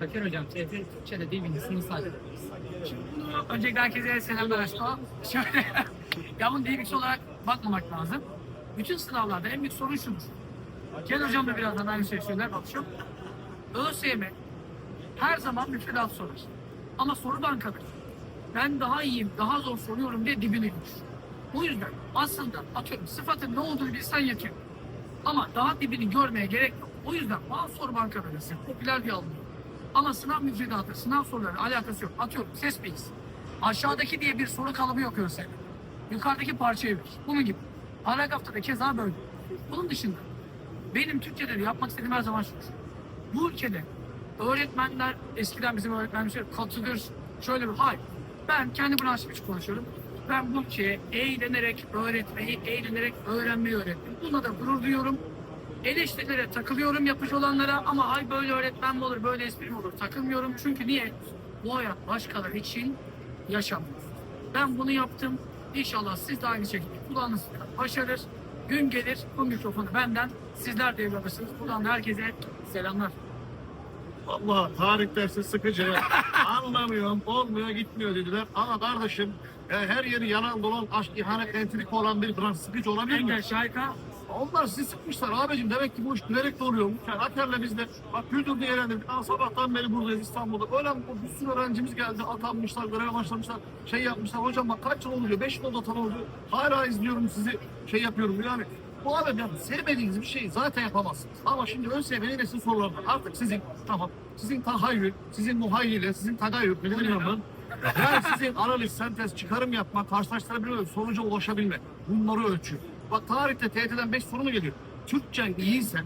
Fakir hocam, TFT Türkçe'de dil bilgisini sadece. Öncelikle herkese selamlar aşkına. Şöyle, ya dil bilgisi olarak bakmamak lazım. Bütün sınavlarda en büyük sorun şudur. Ken hocam da birazdan aynı şeyi söyler bakışım. ÖSYM her zaman müfredat sorar. Ama soru bankadır. Ben daha iyiyim, daha zor soruyorum diye dibini görür. Bu yüzden aslında atıyorum sıfatın ne olduğunu bilsen yetiyor. Ama daha dibini görmeye gerek yok. O yüzden bazı soru bankaları popüler diye alınıyor. Ama sınav müfredatı, sınav soruları alakası yok. Atıyorum ses bilgisi. Aşağıdaki diye bir soru kalıbı yok ÖSYM. Yukarıdaki parçayı verir. Bunun gibi. Paragrafta da keza böyle. Bunun dışında benim Türkçeleri yapmak istediğim her zaman şudur. Bu ülkede öğretmenler, eskiden bizim öğretmenimiz şey, katıdır, şöyle bir, hayır. Ben kendi branşım için konuşuyorum. Ben bu ülkeye eğlenerek öğretmeyi, eğlenerek öğrenmeyi öğrettim. Buna da gurur duyuyorum. Eleştirilere takılıyorum yapıcı olanlara ama ay böyle öğretmen mi olur, böyle espri mi olur takılmıyorum. Çünkü niye? Bu hayat başkaları için yaşamıyor. Ben bunu yaptım. İnşallah siz de aynı şekilde kulağınız başarır. Gün gelir bu mikrofonu benden sizler devralırsınız. Buradan da herkese selamlar. Vallahi tarih dersi sıkıcı. Anlamıyorum, olmuyor, gitmiyor dediler. Ama kardeşim e, her yeri yalan dolan, aşk, ihanet, entrika olan bir branş sıkıcı olabilir mi? Engel Şahika Onlar sizi sıkmışlar abicim. Demek ki bu iş gülerek de oluyor. Yani Aker'le biz de bak güldürdü eğlendik. Aa, sabahtan beri buradayız İstanbul'da. Öyle bir sürü öğrencimiz geldi. Atanmışlar, göreve başlamışlar. Şey yapmışlar. Hocam bak kaç yıl oluyor? 5 yıl oldu atan oldu. Hala izliyorum sizi. Şey yapıyorum yani. Bu abi yani sevmediğiniz bir şeyi zaten yapamazsınız. Ama şimdi ön sevmenin nesin sorularında artık sizin tamam sizin tahayyül, sizin muhayyile, sizin tagayyül, bilmiyorum ben. Yani sizin analiz, sentez, çıkarım yapma, karşılaştırabilme, sonuca ulaşabilme. Bunları ölçüyor. Bak tarihte TYT'den 5 soru mu geliyor? Türkçen iyiyse,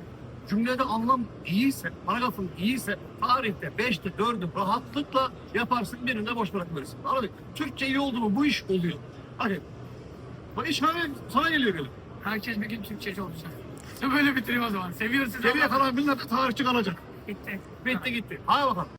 cümlede anlam iyiyse, paragrafın iyiyse tarihte 5'te 4'ü rahatlıkla yaparsın birinde boş bırakıverirsin. Anladın? Türkçe iyi oldu mu bu iş oluyor. Hadi. Bak iş hani sana geliyor gelin. herkes bir gün Türkçeci olacak. Böyle bitireyim o zaman. Seviyorsunuz. Geriye kalan günlerde tarihçi kalacak. Bitti. Bitti gitti. Hadi bakalım.